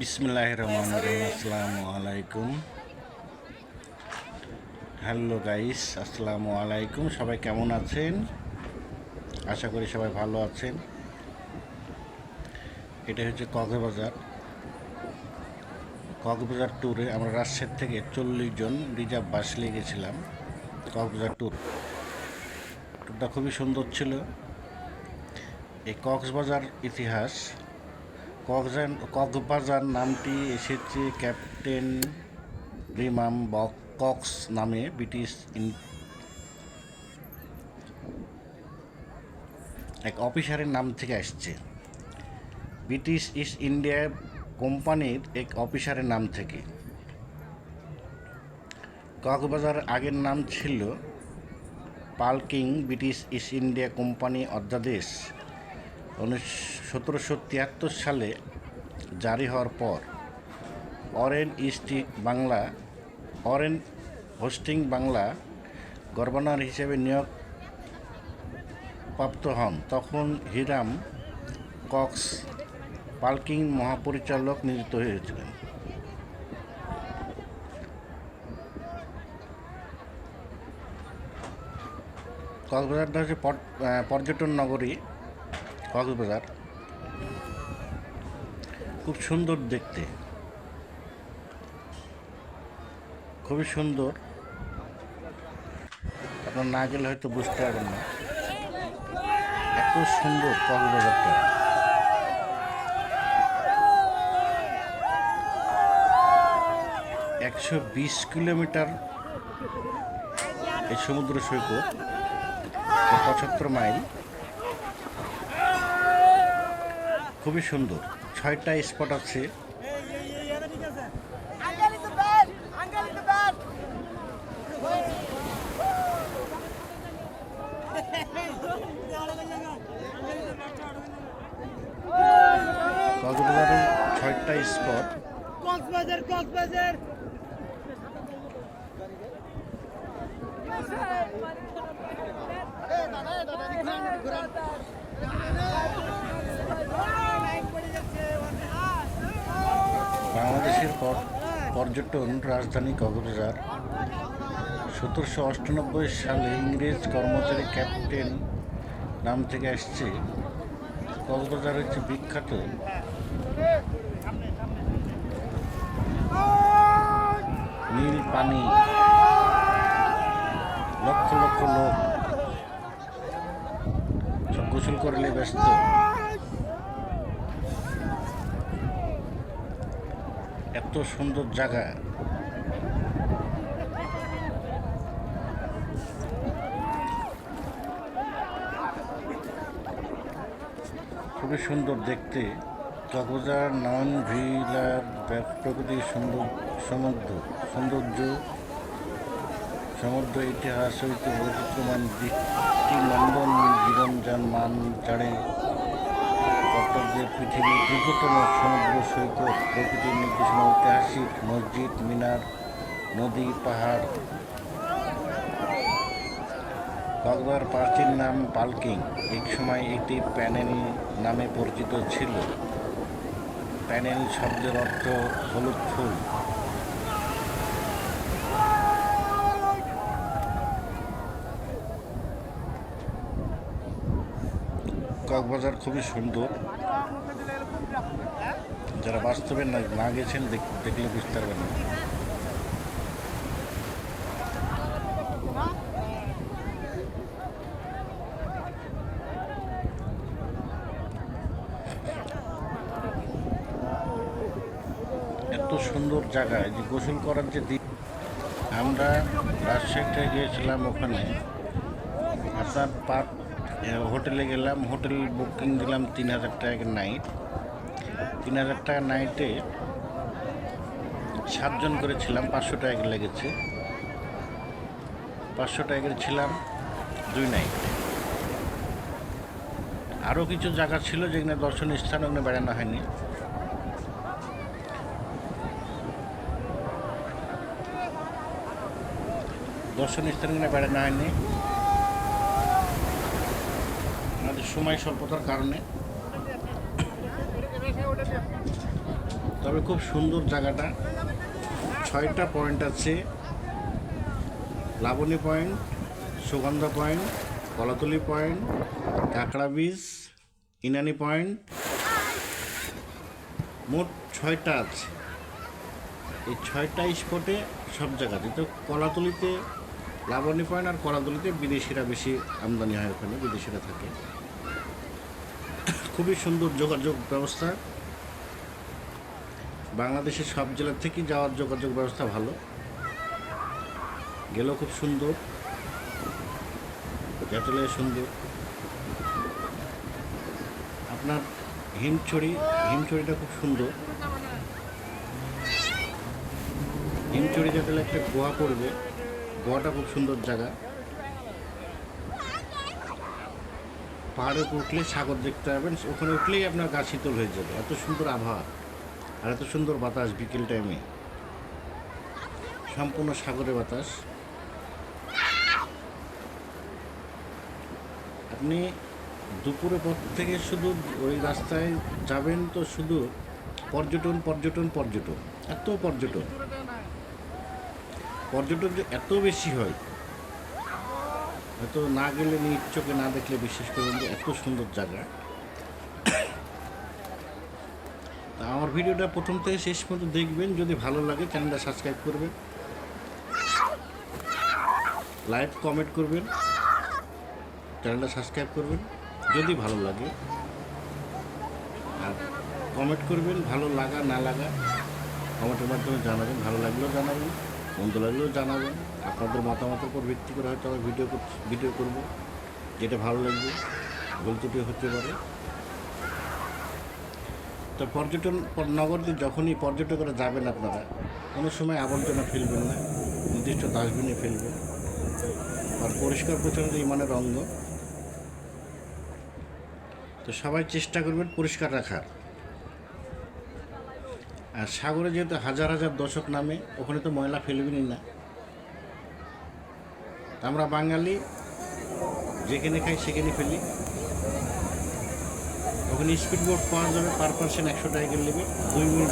বিসমিল্লাহ রহমান রহিম আসসালামু আলাইকুম হ্যালো গাইস আসসালামু আলাইকুম সবাই কেমন আছেন? আশা করি সবাই ভালো আছেন। এটা হচ্ছে কক্সবাজার। কক্সবাজার ট্যুরে আমরা রাজশাহী থেকে চল্লিশ জন রিজার্ভ বাস নিয়ে গেছিলাম কক্সবাজার ট্যুর ট্যুরটা খুবই সুন্দর ছিল। এই কক্সবাজার ইতিহাস কক্সবাজার নামটি এসেছে ক্যাপ্টেন রিমাম কক্স নামে ব্রিটিশ এক অফিসারের নাম থেকে আসছে। ব্রিটিশ ইস্ট ইন্ডিয়া কোম্পানির এক অফিসারের নাম থেকে। কক্সবাজার আগের নাম ছিল Palongki British East India company অধ্যাদেশ। সতেরোশো তিয়াত্তর সালে জারি হওয়ার পর Warren East Bangla, Warren Hastings Bangla governor হিসেবে নিয়োগ প্রাপ্ত হন। তখন হিরাম কক্স পার্কিং মহাপরিচালক নিযুক্ত হয়েছিলেন। কক্সবাজারটা হচ্ছে পর- পর্যটন নগরী কক্সবাজার খুব সুন্দর দেখতে। খুবই সুন্দর। আপনার না গেলে হয়তো বুঝতে পারবেন না। এত সুন্দর কক্সবাজারটা একশো বিশ কিলোমিটার এই সমুদ্র সৈকত, পঁচাত্তর মাইল। খুবই সুন্দর। ছয়টা স্পট আছে। ছয়টা স্পট কক্সবাজার কক্সবাজার। বাংলাদেশের পর- পর্যটন রাজধানী কক্সবাজার। সতেরোশো অষ্টানব্বই সালে ইংরেজ কর্মচারী ক্যাপ্টেন নাম থেকে আসছে কক্সবাজার হচ্ছে বিখ্যাত নীল পানি। লক্ষ লক্ষ লোক সব গোসল করলে ব্যস্ত। এত সুন্দর জায়গা। খুবই সুন্দর দেখতে। কক্সবাজার নন ভিলার প্রকৃতির সুন্দর সমুদ্র। সৌন্দর্য। সমুদ্র ইতিহাস হইতে বৈচিত্র্যমান দৃষ্টি নন্দন জীবনযান মান চাড়ে কর্তব্যের পৃথিবীর দীর্ঘতম সমুদ্র সৈকত প্রকৃতির নির্দেশনা ঐতিহাসিক মসজিদ, মিনার, নদী, পাহাড় কক্সবাজার প্রাচীন নাম পালকিং। এক সময় এটি প্যানেল নামে পরিচিত ছিল। প্যানেল শব্দের অর্থ হলুদ ফুল। কক্সবাজার খুবই সুন্দর। যারা বাস্তবে না গেছেন দেখ- দেখলে বুঝতে পারবেন না। এত সুন্দর জায়গায় যে গোসল করার যে দিক আমরা রাজশাহীতে গিয়েছিলাম ওখানে। আপনার পার হোটেলে গেলাম, হোটেল বুকিং দিলাম তিন হাজার টাকা নাইট তিন হাজার টাকা নাইটে সাতজন করে ছিলাম, পাঁচশো টাকা লেগেছে। পাঁচশো টাকা ছিলাম দুই নাইট আরও কিছু জায়গা ছিল যেখানে দর্শনীয় স্থান, ওখানে বেড়ানো হয়নি। দর্শনীয় স্থান ওখানে বেড়ানো হয়নি আমাদের সময় স্বল্পতার কারণে। তবে খুব সুন্দর জায়গাটা। ছয়টা পয়েন্ট আছে। Laboni point, Sugandha point, Kolatoli point, কাঁকড়া বীজ ইনানি পয়েন্ট। মোট ছয়টা আছে। এই ছয়টা স্পটে সব জায়গাতে। তো কলাতলিতে লাবণী পয়েন্ট আর কলাতলিতে বিদেশিরা বেশি আমদানি হয় ওখানে, বিদেশিরা থাকে। খুবই সুন্দর যোগাযোগ ব্যবস্থা। বাংলাদেশের সব জেলা থেকেই যাওয়ার যোগাযোগ ব্যবস্থা ভালো। গেলেও খুব সুন্দর। গেটলে সুন্দর। আপনার হিমছড়ি, হিমছড়িটা খুব সুন্দর। হিমছড়ি গেলে একটা গোয়া পড়বে। গোয়াটা খুব সুন্দর জায়গা। পাহাড়ে উপর উঠলে সাগর দেখতে পাবেন, ওখানে উঠলেই আপনার গা শীতল হয়ে যাবে। এত সুন্দর আবহাওয়া আর এত সুন্দর বাতাস বিকেল টাইমে সম্পূর্ণ সাগরের বাতাস। আপনি দুপুরে পর থেকে শুধু ওই রাস্তায় যাবেন তো শুধু পর্যটন পর্যটন পর্যটন, এত পর্যটন। পর্যটন যে এত বেশি হয় হয়তো না গেলে নিজ চোখে না দেখলে বিশ্বাস করবেন যে এত সুন্দর জায়গা। তা আমার ভিডিওটা প্রথম থেকে শেষ পর্যন্ত দেখবেন, যদি ভালো লাগে চ্যানেলটা সাবস্ক্রাইব করবেন, লাইক, কমেন্ট করবেন, চ্যানেলটা সাবস্ক্রাইব করবেন, যদি ভালো লাগে। আর কমেন্ট করবেন, ভালো লাগা, না লাগা, কমেন্টের মাধ্যমে জানাবেন, ভালো লাগলেও জানাবেন। মন্দ লাগলেও জানাবেন আপনাদের মতামতের উপর ভিত্তি করে হয়তো আমি ভিডিও ভিডিও করব। যেটা ভালো লাগবে, ভুল ত্রুটি হতে পারে। তো পর্যটন নগরীতে যখনই পর্যটকরা যাবেন আপনারা, কোনো সময় আবর্জনা ফেলবেন না, নির্দিষ্ট ডাস্টবিনে ফেলবেন। আর পরিষ্কার পরিচ্ছন্ন ইমানের অঙ্গ। তো সবাই চেষ্টা করবেন পরিষ্কার রাখার। আর সাগরে যেহেতু হাজার হাজার দশক নামে ওখানে তো ময়লা ফেলবেনই না। আমরা বাঙালি যেখানে খাই সেখানে ফেলি। ওখানে স্পিড বোট পাওয়া যাবে পার পার্সেন্ট একশো টাকা করে নেবে দুই মিনিট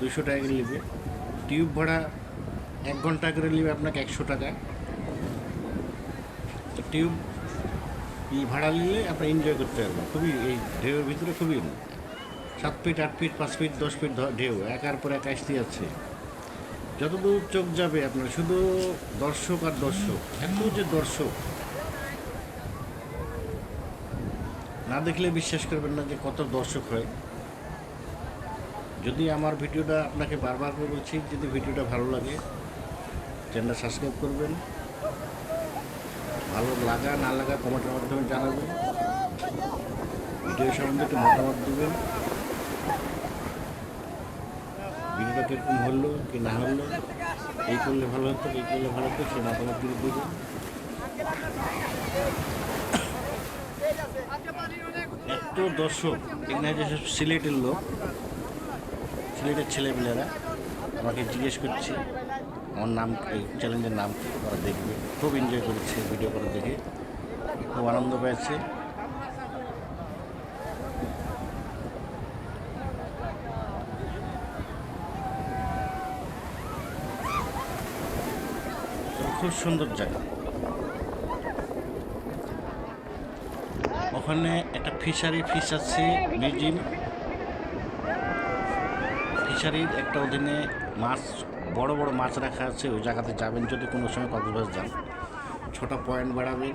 দুইশো টাকা করে নেবে। টিউব ভাড়া এক ঘণ্টা করে নেবে আপনাকে একশো টাকা। টিউব ভাড়া নিলে আপনি এনজয় করতে পারবেন খুবই এই ঢেউয়ের ভিতরে খুবই সাত ফিট আট ফিট পাঁচ ফিট দশ ফিট ঢেউ, একার পর এক আসতে আছে যতদূর চোখ যাবে আপনার, শুধু দর্শক আর দর্শক, এত যে দর্শক। না দেখলে বিশ্বাস করবেন না যে কত দর্শক হয়। যদি আমার ভিডিওটা আপনাকে বারবার করে বলছি, যদি ভিডিওটা ভালো লাগে চ্যানেলটা সাবস্ক্রাইব করবেন। ভালো লাগা, না লাগা কমেন্টের মাধ্যমে জানাবেন। ভিডিও সম্বন্ধে একটু মতামত দেবেন। ভিডিওটা কীরকম হলো, কি না হলো, এই করলে ভালো হতো, এই করলে ভালো হতো সে মতামত দিয়ে দেবেন। এত দর্শক এখানে যেসব সিলেটের লোক, সিলেটের ছেলেমেয়েরা আমাকে জিজ্ঞেস করছে আমার নাম, এই চ্যালেঞ্জের নাম ওরা দেখবে। খুব এনজয় করেছে ভিডিও করে দেখে। খুব আনন্দ পেয়েছে। খুব সুন্দর জায়গা। ওখানে একটা ফিশারি ফিশ আছে মিউজিয়াম ফিশারির একটা অধীনে মাছ বড় বড় মাছ রাখা আছে, ওই জায়গাতে যাবেন যদি কোনো সময় কক্সবাজার যান। ছোট পয়েন্ট বাড়াবেন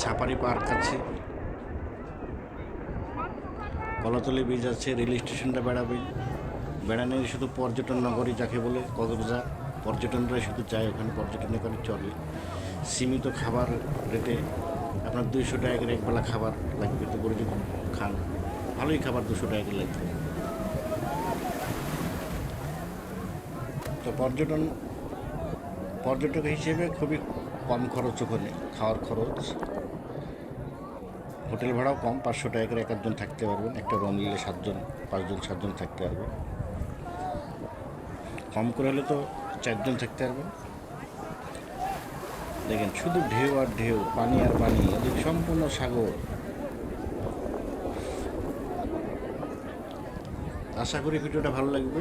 সাফারি পার্ক আছে। কলাতলি বীজ আছে, রেল স্টেশনটা বেড়াবেন বেড়ানোর শুধু পর্যটন নগরী যাকে বলে কক্সবাজার। পর্যটনরা শুধু চায় ওখানে, পর্যটনে করে চলে। সীমিত খাবার রেটে আপনার দুইশো টাকা করে একবেলা খাবার লাগবে তো করে যদি খান। ভালোই খাবার দুশো টাকা লাগবে। তো পর্যটন, পর্যটক হিসেবে খুবই কম খরচ ওখানে, খাওয়ার খরচ। হোটেল ভাড়াও কম, পাঁচশো টাকা করে এক একজন থাকতে পারবেন, একটা রুম নিলে সাতজন, পাঁচজন, সাতজন থাকতে পারবেন কম করে হলে তো চারজন থাকতে পারবেন দেখেন, শুধু ঢেউ আর ঢেউ, পানি আর পানি সম্পূর্ণ সাগর আশা করি ভিডিওটা ভালো লাগবে।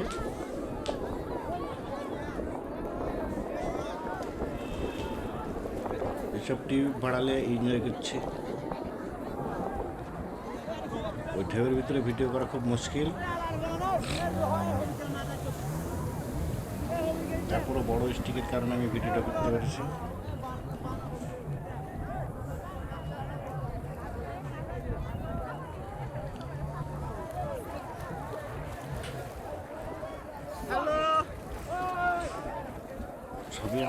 এসব টিউব ভাড়ালে এনজয় করছে। ওই ঢেউয়ের ভিতরে ভিডিও করা খুব মুশকিল। তারপরও বড় স্টিকের কারণে আমি ভিডিওটা করতে পেরেছি সবই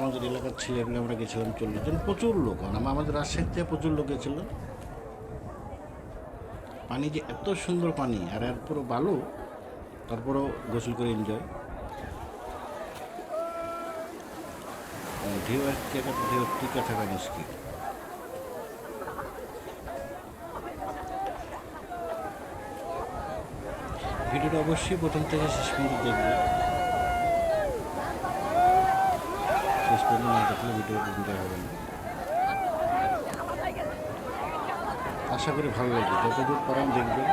ছেলেগুলো আমরা গেছিলাম চল্লিশ জন। প্রচুর লোক আমার আমাদের রাজশাহী থেকে প্রচুর লোক গেছিল। পানি যে এত সুন্দর পানি, আর এর পুরো বালু, তারপরও গোসল করে এনজয় ঢেউ ঢেউ টিকে থাকা মুশকিল ভিডিওটা অবশ্যই প্রথম থেকে শেষ পর্যন্ত দেখবে। পর্যন্ত না দেখলে ভিডিওটা এনজয় হবে না। আশা করি ভালো লাগবে। যতদূর পারেন দেখবেন।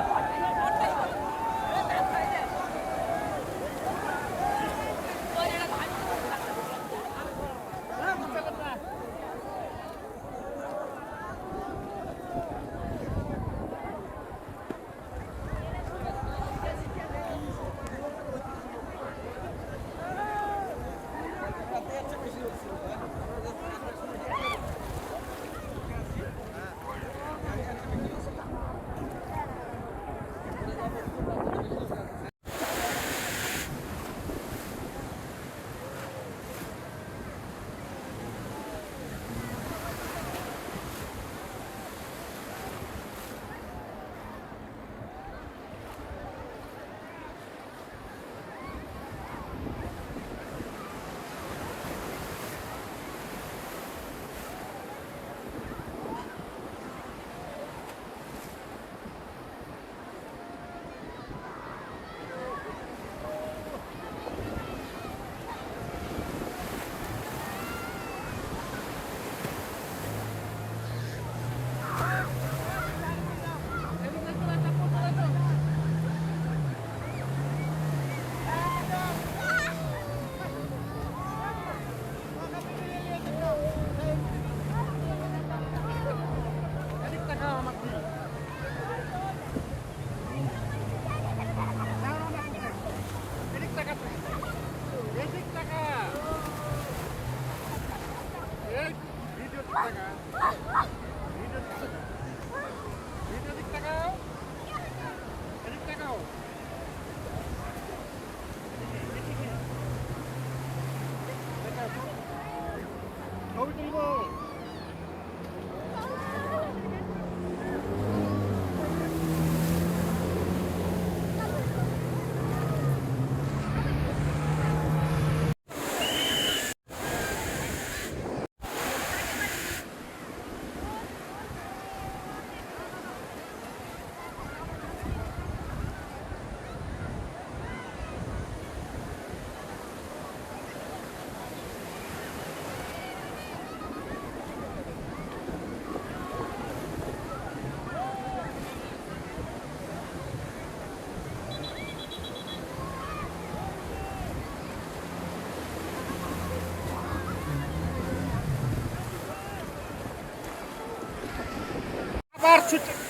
чуть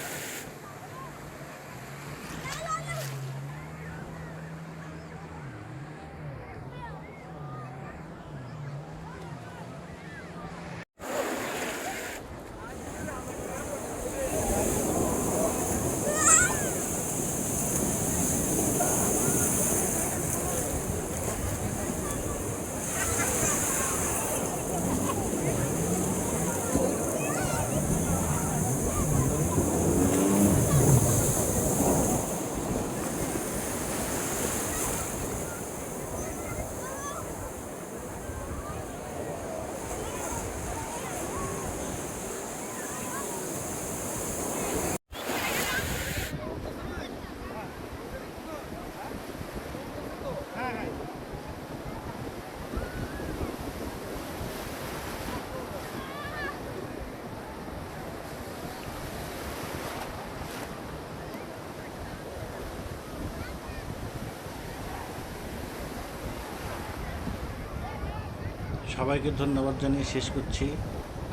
সবাইকে ধন্যবাদ জানিয়ে শেষ করছি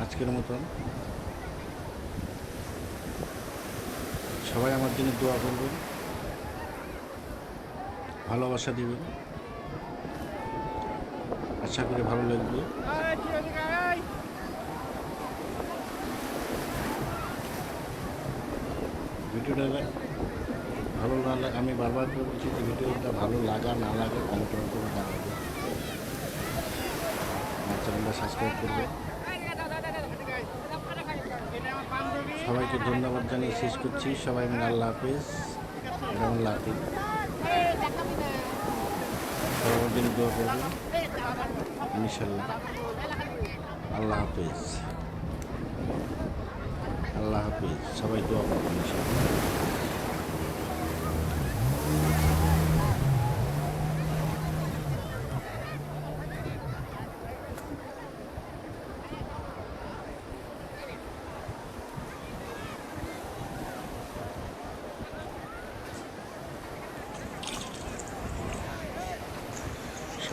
আজকের মতন। সবাই আমার জন্য দোয়া করবেন, ভালোবাসা দিবেন। আশা করি ভালো লাগবে। ভিডিওটা ভালো না লাগে আমি বারবার করে বলছি যে ভিডিওটা ভালো লাগা না লাগা, কমেন্ট করে আমার চ্যানেলটা সাবস্ক্রাইব করবে। সবাইকে ধন্যবাদ জানিয়ে শেষ করছি। সবাই মিলে আল্লাহ হাফিজ। আমার লাতি সবাই ইনশাল্লাহ আল্লাহ হাফিজ। আল্লাহ হাফিজ। সবাই দোয়া করবেন ইনশাল্লাহ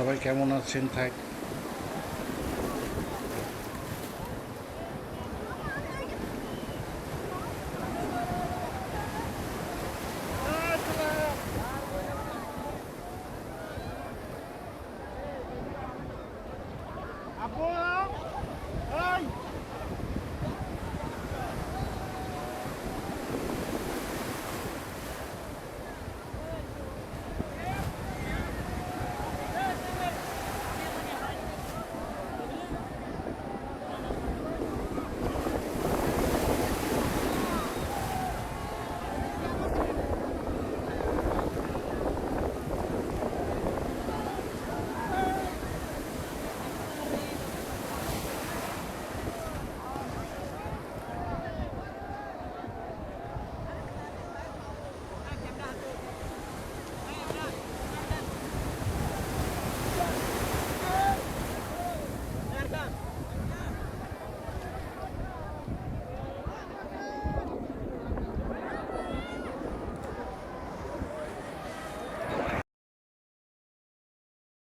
সবাই কেমন আছেন থাক।